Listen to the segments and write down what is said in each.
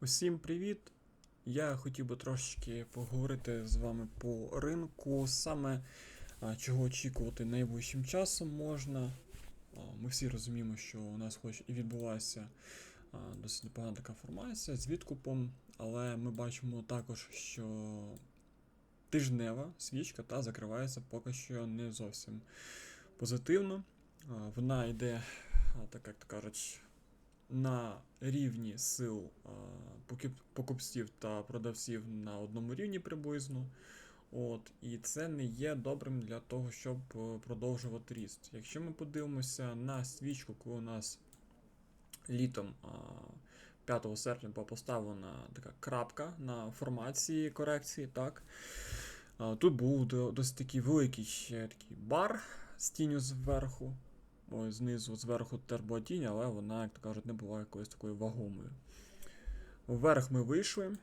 Усім привіт! Я хотів би трошечки поговорити з вами по ринку, саме чого очікувати найближчим часом можна. Ми всі розуміємо, що у нас хоч і відбулася досить непогана така формація з відкупом, але ми бачимо також, що тижнева свічка та закривається поки що не зовсім позитивно. Вона йде, так як то кажуть, на рівні сил покупців та продавців на одному рівні приблизно. От, і це не є добрим для того, щоб е, продовжувати ріст. Якщо ми подивимося на свічку, коли у нас літом 5 серпня була поставлена така крапка на формації корекції, так. Тут був досить такий великий такий бар з тінню зверху. Ось знизу, зверху теж була тінь, але вона, як то кажуть, не була якоюсь такою вагомою. Вверх ми вийшли.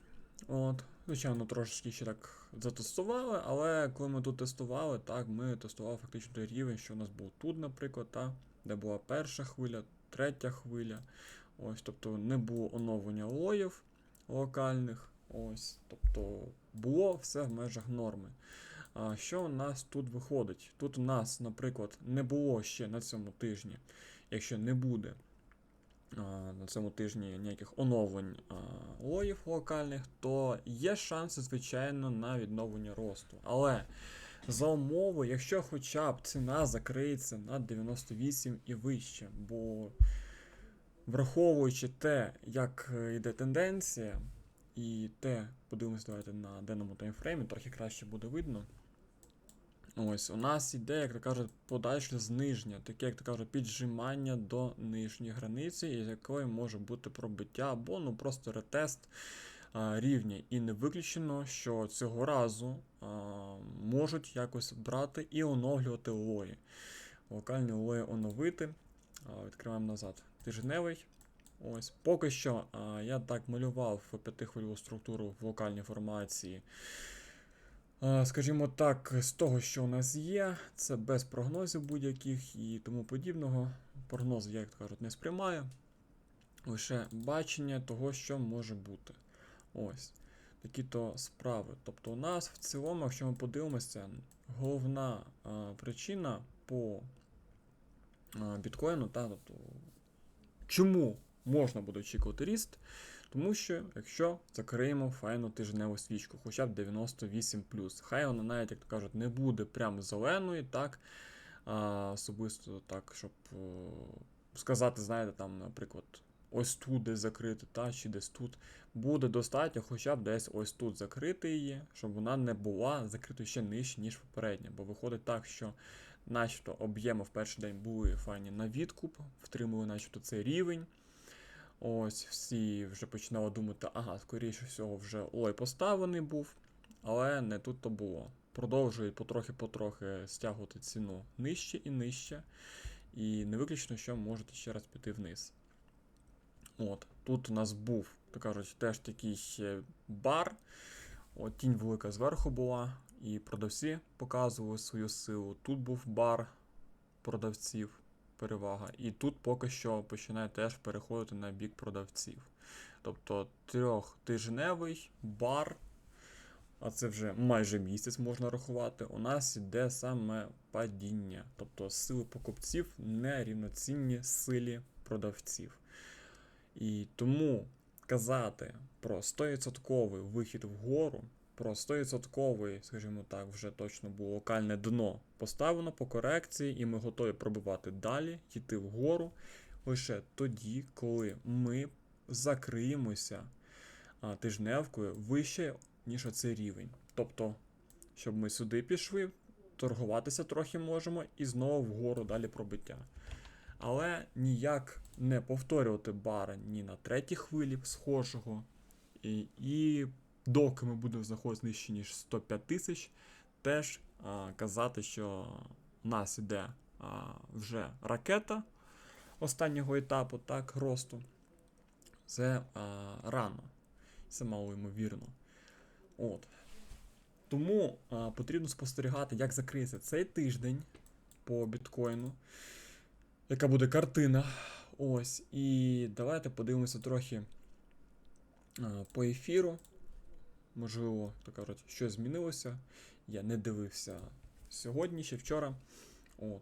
От, звичайно, трошечки ще так затестували, але коли ми тут тестували, так, ми тестували фактично той рівень, що у нас був тут, наприклад, та, де була перша хвиля, третя хвиля. Ось, тобто не було оновлення лоїв локальних. Ось, тобто було все в межах норми. Що у нас тут виходить? Тут у нас, наприклад, не було ще на цьому тижні, якщо не буде на цьому тижні ніяких оновлень лоїв локальних, то є шанси, звичайно, на відновлення росту. Але за умови, якщо хоча б ціна закриється на 98 і вище, бо враховуючи те, як е, йде тенденція, і те, подивимось, давайте на денному таймфреймі, трохи краще буде видно. Ось, у нас іде, як то кажуть, подальше зниження, таке, як то кажуть, піджимання до нижньої границі, із якої може бути пробиття або ну просто ретест а, рівня. І не виключено, що цього разу а, можуть якось брати і оновлювати лої. Локальні лої оновити. А, відкриваємо назад. Тижневий. Ось, поки що а, я так малював п'ятихвильову структуру в локальній формації. А, Скажімо так, з того, що у нас є, це без прогнозів будь-яких і тому подібного. Прогнози, як то кажуть, не сприймаю. Лише бачення того, що може бути. Ось. Такі то справи. Тобто, у нас в цілому, якщо ми подивимося, головна а, причина по а, біткоїну, та, тобто, чому можна буде очікувати ріст, тому що якщо закриємо файну тижневу свічку, хоча б 98 хай вона навіть, як то кажуть, не буде прям зеленою, так, а, особисто так, щоб о, сказати, знаєте, там, наприклад, ось тут десь закрити, та, чи десь тут, буде достатньо хоча б десь ось тут закрити її, щоб вона не була закритою ще нижче, ніж попередня. Бо виходить так, що начебто об'єми в перший день були файні на відкуп, втримали начебто цей рівень. Ось всі вже починали думати, ага, скоріше всього, вже лой поставлений був, але не тут то було. Продовжують потрохи-потрохи стягувати ціну нижче і нижче, і не виключно, що можете ще раз піти вниз. От, тут у нас був, так кажуть, теж такий бар. От тінь велика зверху була, і продавці показували свою силу. Тут був бар продавців перевага. І тут поки що починає теж переходити на бік продавців. Тобто трьохтижневий бар, а це вже майже місяць можна рахувати. У нас іде саме падіння. Тобто сили покупців не рівноцінні силі продавців. І тому казати про 100% вихід вгору, про 100%, скажімо так, вже точно було локальне дно поставлено по корекції, і ми готові пробивати далі, йти вгору лише тоді, коли ми закриємося тижневкою вище, ніж оцей рівень. Тобто, щоб ми сюди пішли, торгуватися трохи можемо і знову вгору далі пробиття. Але ніяк не повторювати бара ні на третій хвилі схожого. І, і доки ми будемо знаходитися нижче, ніж 105 тисяч, теж а, казати, що в нас іде а, вже ракета останнього етапу, так, росту. Це а, рано. Це мало ймовірно. От. Тому а, потрібно спостерігати, як закриється цей тиждень по біткоїну яка буде картина. Ось. І давайте подивимося трохи А, По ефіру, можливо, так кажуть, щось змінилося. Я не дивився сьогодні чи вчора. От.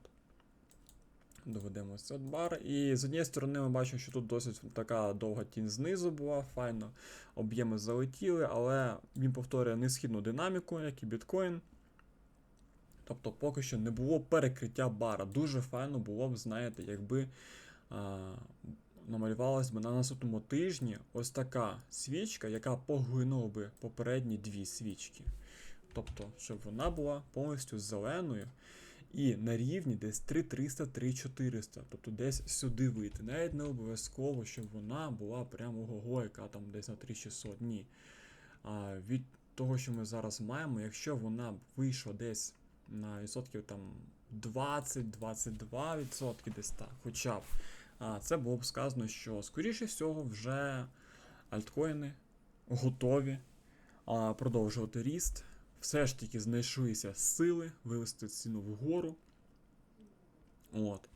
Доведемо бар. І з однієї сторони ми бачимо, що тут досить така довга тінь знизу була, файно. Об'єми залетіли, але він повторює несхідну динаміку, як і біткоін. Тобто поки що не було перекриття бара. Дуже файно було б, знаєте, якби намалювалась би на наступному тижні ось така свічка, яка поглинула би попередні дві свічки. Тобто, щоб вона була повністю зеленою і на рівні десь 3300-3400, тобто десь сюди вийти. Навіть не обов'язково, щоб вона була прямо ого, яка там десь на 3600. Ні. А від того, що ми зараз маємо, якщо вона б вийшла десь на відсотків там 20-22 відсотки десь так, хоча б. Це було б сказано, що скоріше всього вже альткоїни готові продовжувати ріст. Все ж таки знайшлися сили вивести ціну вгору. От.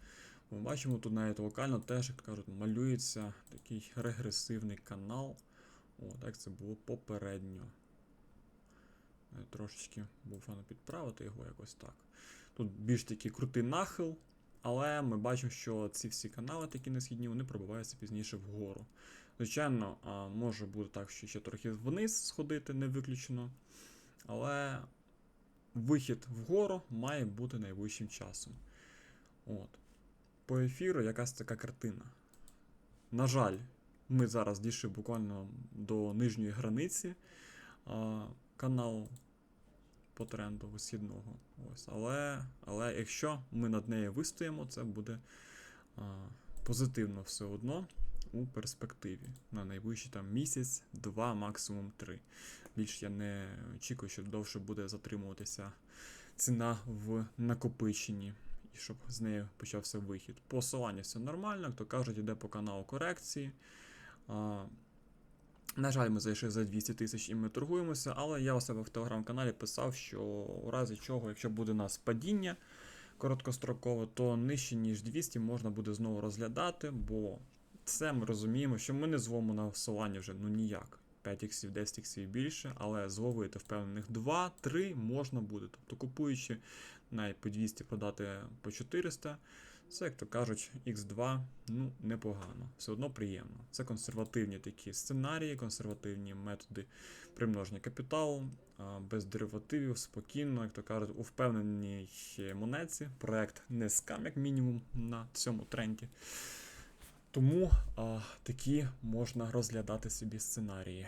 Ми бачимо, тут навіть локально теж, як кажуть, малюється такий регресивний канал. От, як це було попередньо. Е, Трошечки був фано підправити його якось так. Тут більш такий крутий нахил, але ми бачимо, що ці всі канали, такі несхідні, вони пробиваються пізніше вгору. Звичайно, може бути так, що ще трохи вниз сходити, не виключено. Але вихід вгору має бути найближчим часом. От. По ефіру якась така картина. На жаль, ми зараз дійшли буквально до нижньої границі а, каналу по тренду висхідного. Ось. Але, але якщо ми над нею вистоїмо, це буде а, позитивно все одно у перспективі на найближчий там місяць, два, максимум три. Більш я не очікую, що довше буде затримуватися ціна в накопиченні, і щоб з нею почався вихід. Посилання все нормально, як то кажуть, іде по каналу корекції. А, на жаль, ми зайшли за 200 тисяч і ми торгуємося, але я у себе в телеграм-каналі писав, що у разі чого, якщо буде у нас падіння короткострокове, то нижче, ніж 200 можна буде знову розглядати, бо це ми розуміємо, що ми не зловимо на всилання вже ну ніяк. 5 іксів, 10 іксів більше, але зловити впевнених 2-3 можна буде. Тобто купуючи навіть по 200 продати по 400, це, як то кажуть, X2 ну, непогано, все одно приємно. Це консервативні такі сценарії, консервативні методи примноження капіталу, без деривативів, спокійно, як то кажуть, у впевненій монеті. Проект не скам, як мінімум, на цьому тренді. Тому а, такі можна розглядати собі сценарії.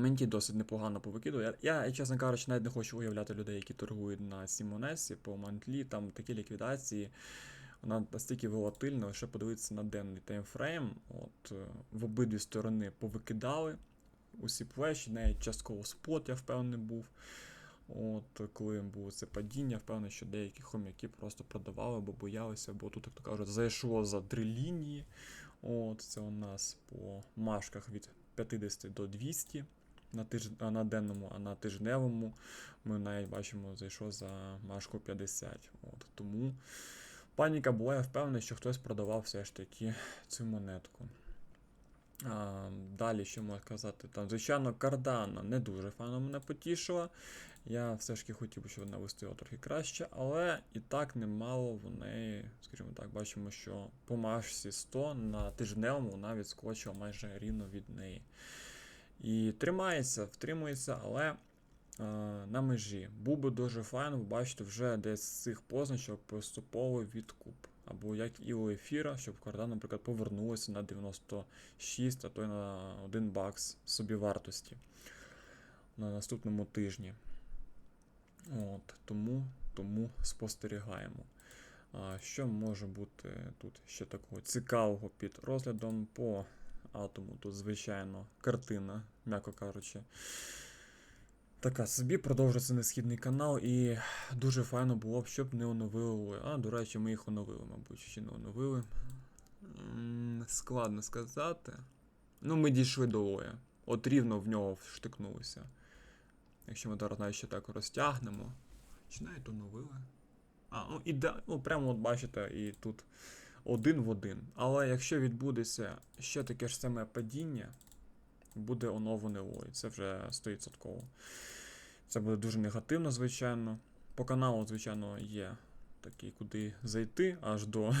Менті досить непогано повикидує. Я, чесно кажучи, навіть не хочу уявляти людей, які торгують на Сімонесі по мантлі, там такі ліквідації. Вона настільки волатильна, лише подивитися на денний таймфрейм. От, е, в обидві сторони повикидали усі плечі, навіть частково спот, я впевнений був. От, коли було це падіння, впевнений, що деякі хом'яки просто продавали, бо боялися, бо тут, як то кажуть, зайшло за три лінії. От, це у нас по машках від 50 до 200 на тиж... на денному, а на тижневому ми навіть бачимо, зайшло за машку 50. От, тому паніка була, я впевнений, що хтось продавав все ж таки цю монетку. А, далі, що можна сказати, там, звичайно, кардана не дуже файно мене потішила. Я все ж таки хотів, би, щоб вона вистояла трохи краще, але і так немало в неї, скажімо так, бачимо, що по машці 100 на тижневому вона відскочила майже рівно від неї. І тримається, втримується, але е, на межі. Був би дуже файно, ви вже десь з цих позначок поступово відкуп. Або як і у ефіра, щоб карта, наприклад, повернулася на 96, а то й на 1 бакс собі вартості на наступному тижні. От, Тому тому спостерігаємо. А, Що може бути тут ще такого цікавого під розглядом по атому? Тут, звичайно, картина, м'яко кажучи. Така собі продовжується несхідний канал, і дуже файно було б, щоб не оновили. А, до речі, ми їх оновили, мабуть, чи не оновили. Складно сказати. Ну, ми дійшли до Лоя. От рівно в нього вштикнулися. Якщо ми зараз навіть ще так розтягнемо. Чи навіть оновили? А, ну іде, ну прямо от бачите, і тут один в один. Але якщо відбудеться ще таке ж саме падіння, буде оновлений лой. Це вже 100%. Це буде дуже негативно, звичайно. По каналу, звичайно, є такий, куди зайти аж до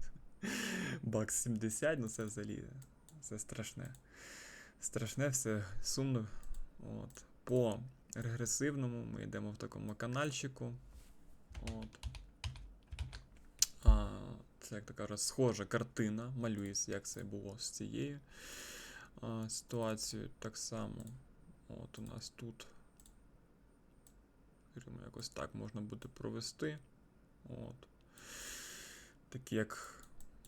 бакс 70, ну це взагалі це страшне. Страшне, все сумно. От. По регресивному ми йдемо в такому канальчику. От. А, як то кажуть, схожа картина. Малюється, як це було з цією а, ситуацією. Так само. От у нас тут. Якось так можна буде провести. От. Так як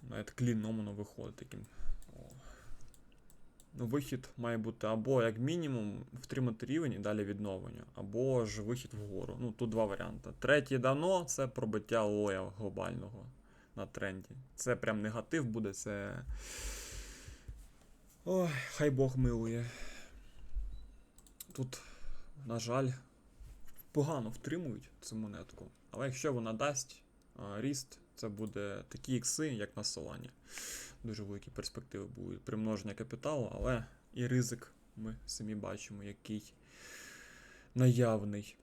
навіть кліном воно виходить таким. О. Ну, вихід має бути або як мінімум втримати рівень і далі відновлення, або ж вихід вгору. Ну, тут два варіанти. Третє дано це пробиття лоя глобального на тренді. Це прям негатив буде, це. Ой, хай Бог милує. Тут, на жаль, погано втримують цю монетку. Але якщо вона дасть а, ріст, це буде такі ікси, як на Солані. Дуже великі перспективи будуть примноження капіталу, але і ризик ми самі бачимо, який наявний.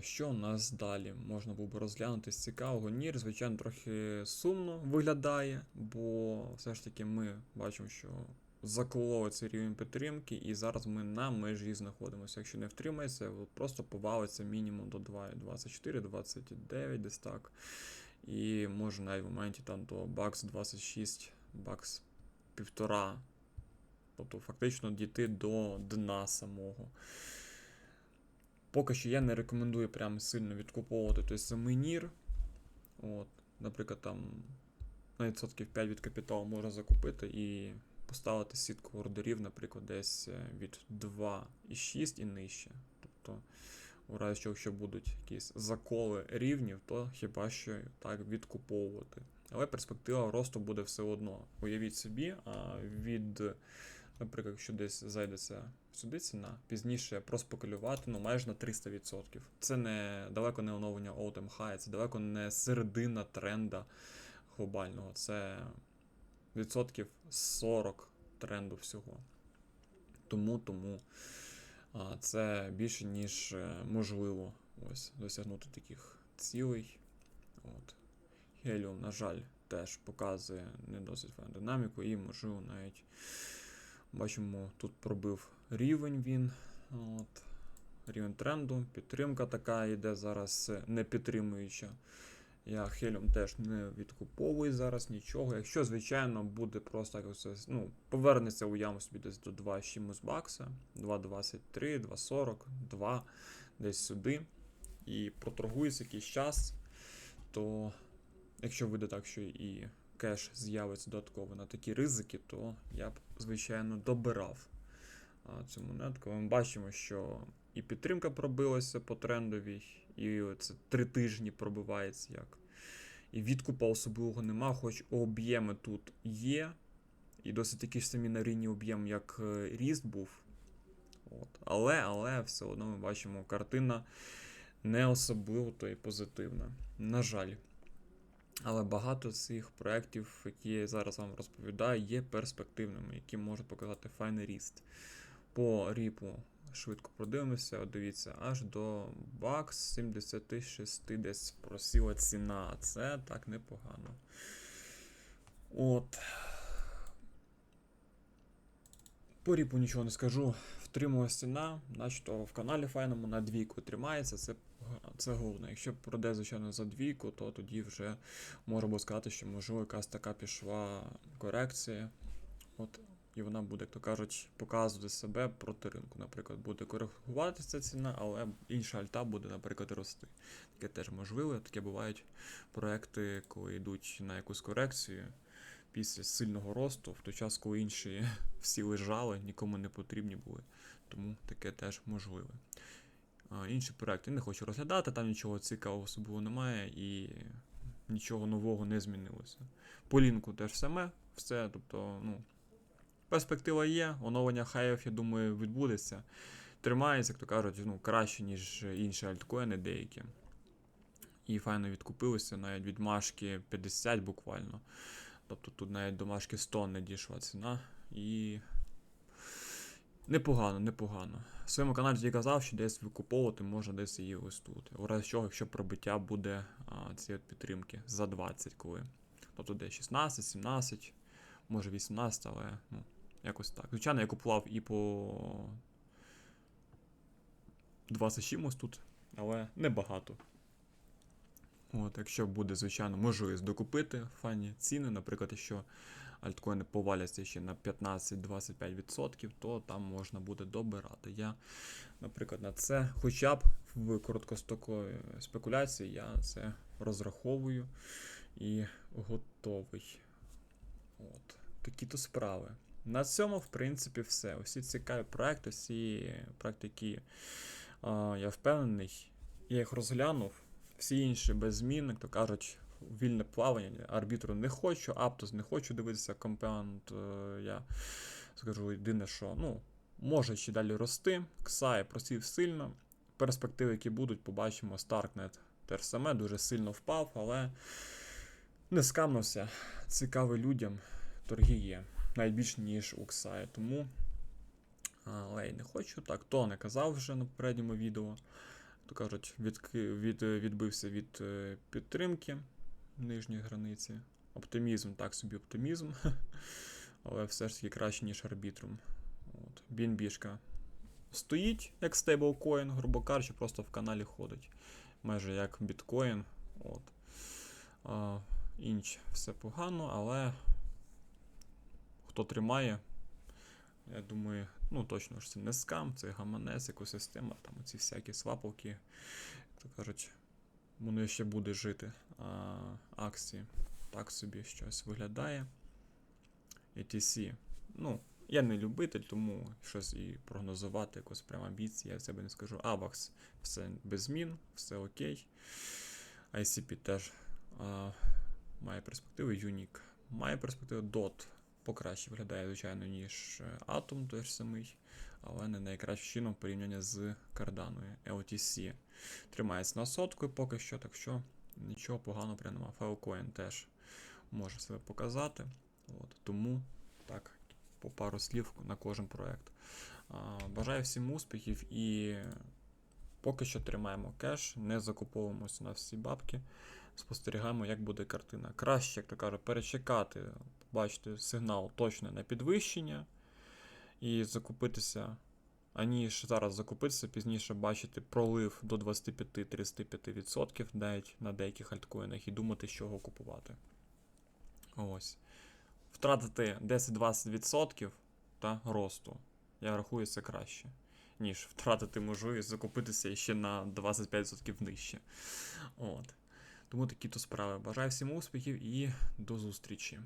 Що у нас далі? Можна було б розглянути з цікавого. Нір, звичайно, трохи сумно виглядає, бо все ж таки ми бачимо, що закололи цей рівень підтримки, і зараз ми на межі знаходимося. Якщо не втримається, просто повалиться мінімум до 2,24, 29, десь так. І може навіть в моменті там до бакс 26, бакс півтора. Тобто фактично дійти до дна самого. Поки що я не рекомендую прям сильно відкуповувати той самий нір. От, Наприклад, там на відсотків 5 від капіталу можна закупити і поставити сітку ордерів, наприклад, десь е, від 2,6 і нижче. Тобто, у разі чого, якщо будуть якісь заколи рівнів, то хіба що так відкуповувати. Але перспектива росту буде все одно. Уявіть собі, від, наприклад, якщо десь зайдеться сюди ціна, пізніше проспекулювати ну, майже на 300%. Це не далеко не оновлення all-time high, це далеко не середина тренда глобального. Це відсотків 40 тренду всього. Тому, тому а, це більше, ніж е, можливо ось, досягнути таких цілей. От. Helium, на жаль, теж показує не досить динаміку, і, можливо, навіть бачимо, тут пробив рівень він. От. Рівень тренду, підтримка така йде зараз е, не підтримуюча. Я Helium теж не відкуповую зараз нічого. Якщо, звичайно, буде просто як це, ну, повернеться у яму собі десь до 2 чимось бакса, 2,23, 2,40, 2, десь сюди. І проторгується якийсь час, то якщо вийде так, що і кеш з'явиться додатково на такі ризики, то я б, звичайно, добирав цю монетку. Ми бачимо, що і підтримка пробилася по трендовій, і це три тижні пробивається як. І відкупа особливого нема, хоч об'єми тут є. І досить такі ж самі на рівні об'єм, як е, ріст був. От. Але, але все одно ми бачимо, картина не особливо то і позитивна. На жаль. Але багато цих проєктів, які я зараз вам розповідаю, є перспективними, які можуть показати файний ріст. По ріпу швидко продивимося, дивіться, аж до бакс 76 десь просіла ціна. Це так непогано. От. По ріпу нічого не скажу. Втрималась ціна, начебто в каналі файному на двійку тримається. Це це головне. Якщо проде, звичайно, за двійку, то тоді вже було сказати, що можливо якась така пішла корекція. От і вона буде, як то кажуть, показувати себе проти ринку. Наприклад, буде коригуватися ціна, але інша альта буде, наприклад, рости. Таке теж можливе. Таке бувають проекти, коли йдуть на якусь корекцію після сильного росту, в той час, коли інші всі лежали, нікому не потрібні були. Тому таке теж можливе. А, інші проекти не хочу розглядати, там нічого цікавого особливо немає і нічого нового не змінилося. По лінку теж саме, все, тобто, ну. Перспектива є, оновлення хаїв, я думаю, відбудеться. Тримається, як то кажуть, ну, краще, ніж інші альткоїни деякі. І файно відкупилися навіть від Машки 50 буквально. Тобто тут навіть до Машки 100 не дійшла ціна. І Непогано, непогано. В своєму каналі я казав, що десь викуповувати можна десь її ось тут. У разі чого, якщо пробиття буде цієї підтримки за 20, коли. Тобто десь 16, 17, може 18, але ну, якось так. Звичайно, я купував і по 20 чимось тут, але небагато. От, якщо буде, звичайно, можливість докупити фані ціни, наприклад, якщо альткоїни поваляться ще на 15-25%, то там можна буде добирати. Я, наприклад, на це, хоча б в короткостоковій спекуляції, я це розраховую і готовий. От, такі-то справи. На цьому, в принципі, все. Усі цікаві проекти, всі проекти, які а, я впевнений, я їх розглянув. Всі інші без змін, як то кажуть, вільне плавання. Арбітру не хочу, Аптос не хочу дивитися, компаунд. е, Я скажу єдине, що ну, може ще далі рости. Ксай просів сильно. Перспективи, які будуть, побачимо. Старкнет теж саме дуже сильно впав, але не скамнувся. Цікавий людям. Торги є. Навіть більш, ніж у Ксай. Тому. Але й не хочу. Так, то не казав вже на попередньому відео то кажуть, відки, від, відбився від е, підтримки нижньої границі. Оптимізм, так собі оптимізм. Але все ж таки краще, ніж арбітрум. От. BNB-шка стоїть як стейблкоін, грубо кажучи, просто в каналі ходить. Майже як біткоін. От. А, інч все погано, але хто тримає, я думаю, ну точно ж це не скам, це гаманець, екосистема, там оці всякі свапалки, то кажуть, воно ще буде жити. А акції так собі щось виглядає. ETC. Ну, я не любитель, тому щось і прогнозувати якось прямо амбіції, я в себе не скажу. AVAX все без змін, все окей. ICP теж а, має перспективи. Unique має перспективи. DOT покраще виглядає, звичайно, ніж е, Atom той ж самий, але не найкращим чином порівняння з карданою. LTC тримається на сотку поки що, так що нічого поганого прямо нема. Filecoin теж може себе показати. От, тому так, по пару слів на кожен проект. А, бажаю всім успіхів і поки що тримаємо кеш, не закуповуємося на всі бабки. Спостерігаємо, як буде картина. Краще, як то кажуть, перечекати, бачити сигнал точно на підвищення і закупитися, аніж зараз закупитися, пізніше бачити пролив до 25-35% навіть на деяких альткоїнах і думати, з чого купувати. Ось. Втратити 10-20% та росту. Я рахую це краще, ніж втратити можливість закупитися ще на 25% нижче. От. Тому такі то справи. Бажаю всім успіхів і до зустрічі.